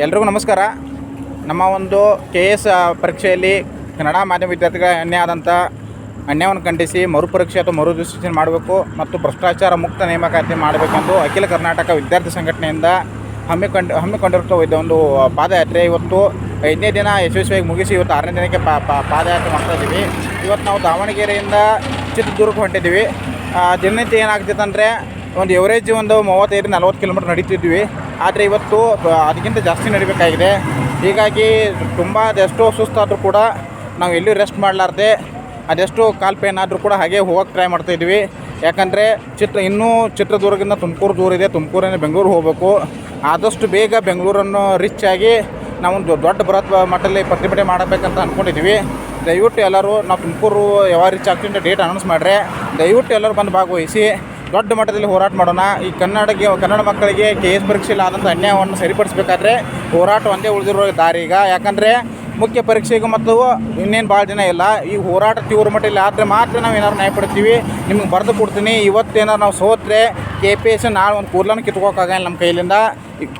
ಎಲ್ರಿಗೂ ನಮಸ್ಕಾರ. ನಮ್ಮ ಒಂದು ಕೆ ಎಸ್ ಪರೀಕ್ಷೆಯಲ್ಲಿ ಕನ್ನಡ ಮಾಧ್ಯಮ ವಿದ್ಯಾರ್ಥಿಗಳ ಅನ್ಯಾಯ ಆದಂಥ ಅನ್ಯಾಯವನ್ನು ಖಂಡಿಸಿ ಮರುಪರೀಕ್ಷೆ ಅಥವಾ ಮರುದೃಷ್ಟಿ ಮಾಡಬೇಕು ಮತ್ತು ಭ್ರಷ್ಟಾಚಾರ ಮುಕ್ತ ನೇಮಕಾತಿ ಮಾಡಬೇಕೆಂದು ಅಖಿಲ ಕರ್ನಾಟಕ ವಿದ್ಯಾರ್ಥಿ ಸಂಘಟನೆಯಿಂದ ಹಮ್ಮಿಕೊಂಡು ಹಮ್ಮಿಕೊಂಡಿರುವ ಒಂದು ಪಾದಯಾತ್ರೆ. ಇವತ್ತು ಐದನೇ ದಿನ ಯಶಸ್ವಿಯಾಗಿ ಮುಗಿಸಿ ಇವತ್ತು ಆರನೇ ದಿನಕ್ಕೆ ಪಾ, ಪಾ- ಪಾದಯಾತ್ರೆ ಮಾಡ್ತಾ ಇದ್ದೀವಿ. ಇವತ್ತು ನಾವು ದಾವಣಗೆರೆಯಿಂದ ಚಿತ್ರದುರ್ಗಕ್ಕೆ ಹೊಂಟಿದ್ದೀವಿ. ದಿನನಿತ್ಯ ಏನಾಗ್ತಿತ್ತು ಅಂದರೆ ಒಂದು ಎವರೇಜ್ ಒಂದು ಮೂವತ್ತೈದು, ನಲ್ವತ್ತು ಕಿಲೋಮೀಟ್ರ್ ನಡೀತಿದ್ವಿ. ಆದರೆ ಇವತ್ತು ಅದಕ್ಕಿಂತ ಜಾಸ್ತಿ ನಡಿಬೇಕಾಗಿದೆ. ಹೀಗಾಗಿ ತುಂಬ ಅದೆಷ್ಟೋ ಸುಸ್ತಾದರೂ ಕೂಡ ನಾವು ಎಲ್ಲೂ ರೆಸ್ಟ್ ಮಾಡಲಾರ್ದೆ, ಅದೆಷ್ಟು ಕಾಲು ಪೇನ್ ಆದರೂ ಕೂಡ ಹಾಗೆ ಹೋಗೋಕ್ಕೆ ಟ್ರೈ ಮಾಡ್ತಾಯಿದ್ವಿ ಯಾಕಂದರೆ ಚಿತ್ರ, ಇನ್ನೂ ಚಿತ್ರದುರ್ಗದಿಂದ ತುಮಕೂರು ದೂರ ಇದೆ. ತುಮಕೂರಿಂದ ಬೆಂಗಳೂರು ಹೋಗಬೇಕು. ಆದಷ್ಟು ಬೇಗ ಬೆಂಗಳೂರನ್ನು ರಿಚ್ ಆಗಿ ನಾವೊಂದು ದೊಡ್ಡ ಬೃಹತ್ ಮಟ್ಟದಲ್ಲಿ ಪ್ರತಿಭಟನೆ ಮಾಡಬೇಕಂತ ಅಂದ್ಕೊಂಡಿದ್ವಿ ದಯವಿಟ್ಟು ಎಲ್ಲರೂ ನಾವು ತುಮಕೂರು ಯಾವ ರೀಚ್ ಆಗ್ತೀವಿ ಅಂತ ಡೇಟ್ ಅನೌನ್ಸ್ ಮಾಡ್ರೆ, ದಯವಿಟ್ಟು ಎಲ್ಲರೂ ಬಂದು ಭಾಗವಹಿಸಿ. ದೊಡ್ಡ ಮಟ್ಟದಲ್ಲಿ ಹೋರಾಟ ಮಾಡೋಣ. ಈ ಕನ್ನಡಕ್ಕೆ ಕನ್ನಡ ಮಕ್ಕಳಿಗೆ ಕೆ ಎಸ್ ಪರೀಕ್ಷೆಯಲ್ಲಿ ಆದಂಥ ಅನ್ಯಾಯವನ್ನು ಸರಿಪಡಿಸಬೇಕಾದ್ರೆ ಹೋರಾಟ ಒಂದೇ ಉಳಿದಿರೋ ದಾರಿ ಈಗ. ಯಾಕಂದರೆ ಮುಖ್ಯ ಪರೀಕ್ಷೆಗೂ ಮತ್ತು ಇನ್ನೇನು ಭಾಳ ದಿನ ಇಲ್ಲ. ಈ ಹೋರಾಟ ತೀವ್ರ ಮಟ್ಟದಲ್ಲಿ ಆದರೆ ಮಾತ್ರ ನಾವು ಏನಾದ್ರು ನ್ಯಾಯ ಪಡ್ತೀವಿ. ನಿಮ್ಗೆ ಬರೆದು ಕೊಡ್ತೀನಿ. ಇವತ್ತೇನಾರು ನಾವು ಸೋತ್ರೆ ಕೆ ಪಿ ಎಸ್ ನಾಳೆ ಒಂದು ಕೂದಲನ್ನು ಕಿತ್ಕೋಕ್ಕಾಗಲ್ಲ ನಮ್ಮ ಕೈಲಿಂದ.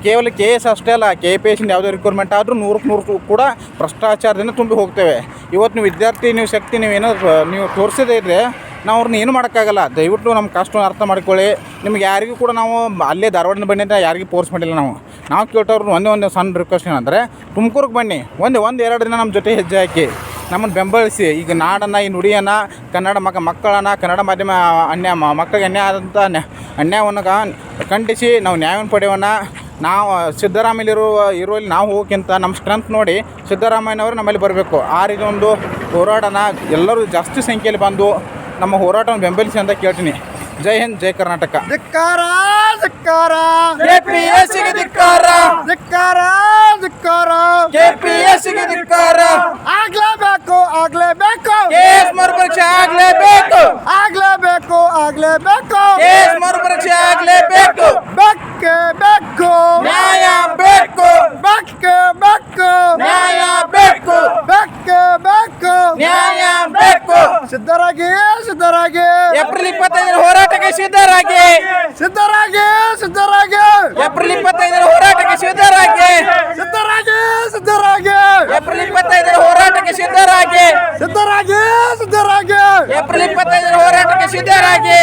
ಕೇವಲ ಕೆ ಎಸ್ ಅಷ್ಟೇ ಅಲ್ಲ ಕೆ ಪಿ ಎಸ್ಸಿಂದ ಯಾವುದೇ ರಿಕ್ವೈರ್ಮೆಂಟ್ ಆದರೂ ನೂರಕ್ಕೆ ನೂರು ಕೂಡ ಭ್ರಷ್ಟಾಚಾರದಿಂದ ತುಂಬಿ ಹೋಗ್ತೇವೆ. ಇವತ್ತು ನೀವು ವಿದ್ಯಾರ್ಥಿ, ನೀವು ಶಕ್ತಿ, ನೀವು ಏನೋ ನೀವು ತೋರಿಸದೇ ಇದ್ದರೆ ನಾವು ಅವ್ರನ್ನ ಏನು ಮಾಡೋಕ್ಕಾಗಲ್ಲ. ದಯವಿಟ್ಟು ನಮ್ಮ ಕಷ್ಟವನ್ನು ಅರ್ಥ ಮಾಡ್ಕೊಳ್ಳಿ. ನಿಮ್ಗೆ ಯಾರಿಗೂ ಕೂಡ ನಾವು ಅಲ್ಲೇ ಧಾರವಾಡನ ಬನ್ನಿ ಅಂತ ಯಾರಿಗೂ ಪೋರ್ಸ್ ಮಾಡಿಲ್ಲ ನಾವು. ನಾವು ಕೇಳ್ತವ್ರು ಒಂದೇ ಒಂದು ಸಣ್ಣ ರಿಕ್ವೆಸ್ಟ್ ಏನಂದರೆ, ತುಮಕೂರಿಗೆ ಬನ್ನಿ. ಒಂದು ಒಂದು ಎರಡು ದಿನ ನಮ್ಮ ಜೊತೆ ಹೆಜ್ಜೆ ಹಾಕಿ. ನಮ್ಮನ್ನು ಬೆಂಬಲಿಸಿ. ಈಗ ನಾಡನ್ನು, ಈ ನುಡಿಯನ್ನು, ಕನ್ನಡ ಮಕ್ಕ ಮಕ್ಕಳನ್ನು ಕನ್ನಡ ಮಾಧ್ಯಮ ಅನ್ಯಾಯ ಮಕ್ಕಳಿಗೆ ಅನ್ಯಾಯ ಆದಂಥ ನ್ಯಾ- ಅನ್ಯಾಯವನ್ನು ಖಂಡಿಸಿ ನಾವು ನ್ಯಾಯವನ್ನು ಪಡೆಯೋಣ. ನಾವು ಸಿದ್ದರಾಮಯ್ಯಲಿರುವ ಇರುವಲ್ಲಿ ನಾವು ಹೋಗೋಕ್ಕಿಂತ ನಮ್ಮ ಸ್ಟ್ರೆಂತ್ ನೋಡಿ ಸಿದ್ದರಾಮಯ್ಯನವರು ನಮ್ಮಲ್ಲಿ ಬರಬೇಕು. ಆ ರೀತಿ ಒಂದು ಹೋರಾಡನ ಎಲ್ಲರೂ ಜಾಸ್ತಿ ಸಂಖ್ಯೆಯಲ್ಲಿ ಬಂದು ನಮ್ಮ ಹೋರಾಟವನ್ನು ಬೆಂಬಲಿಸಿ ಅಂತ ಕೇಳ್ತೀನಿ. ಜೈ ಹಿಂದ್ ಜೈ ಕರ್ನಾಟಕ. ಧಿಕ್ಕಾರ ಧಿಕ್ಕಾರ. ಕೆಪಿಎಸ್ಸಿಗೆ ಧಿಕ್ಕಾರ. ಧಿಕ್ಕಾರ ಧಿಕ್ಕಾರ. ಕೆಪಿಎಸ್ಸಿಗೆ ಧಿಕ್ಕಾರ. ಆಗ್ಲೇಬೇಕು ಆಗ್ಲೇಬೇಕು. ಕೇಸ್ ಮರುಪರೀಕ್ಷೆ ಆಗ್ಲೇಬೇಕು. ಆಗ್ಲೇಬೇಕು ಆಗ್ಲೇಬೇಕು. ಕೇಸ್ ಮರುಪರೀಕ್ಷೆ ಆಗ್ಲೇಬೇಕು. ಬೆಕ್ಕೆ ಬೇಕು ನ್ಯಾಯ ಬೇಕು. ಬೆಕ್ಕೆ ಬೇಕು ನ್ಯಾಯ ಬೇಕು. ಬೆಕ್ಕೆ ಬೇಕು ನ್ಯಾಯ ಬೇಕು. ಸಿದ್ಧರಾಗಿ ಸಿದ್ಧರಾಗಿ. ಏಪ್ರಿಲ್ ಇಪ್ಪತ್ತೈದರ ಹೋರಾಟಕ್ಕೆ ಸಿದ್ಧರಾಗಿ. ಸಿದ್ಧರಾಗಿ ಸಿದ್ಧರಾಗಿ. ಏಪ್ರಿಲ್ ಇಪ್ಪತ್ತೈದರ ಹೋರಾಟಕ್ಕೆ ಸಿದ್ಧರಾಗಿ. ಸಿದ್ಧರಾಗಿ ಸಿದ್ಧರಾಗಿ. ಏಪ್ರಿಲ್ ಇಪ್ಪತ್ತೈದರ ಹೋರಾಟಕ್ಕೆ ಸಿದ್ಧರಾಗಿ. ಸಿದ್ಧರಾಗಿ ಸಿದ್ಧರಾಗಿ. ಏಪ್ರಿಲ್ ಇಪ್ಪತ್ತೈದರ ಹೋರಾಟಕ್ಕೆ ಸಿದ್ಧರಾಗಿ.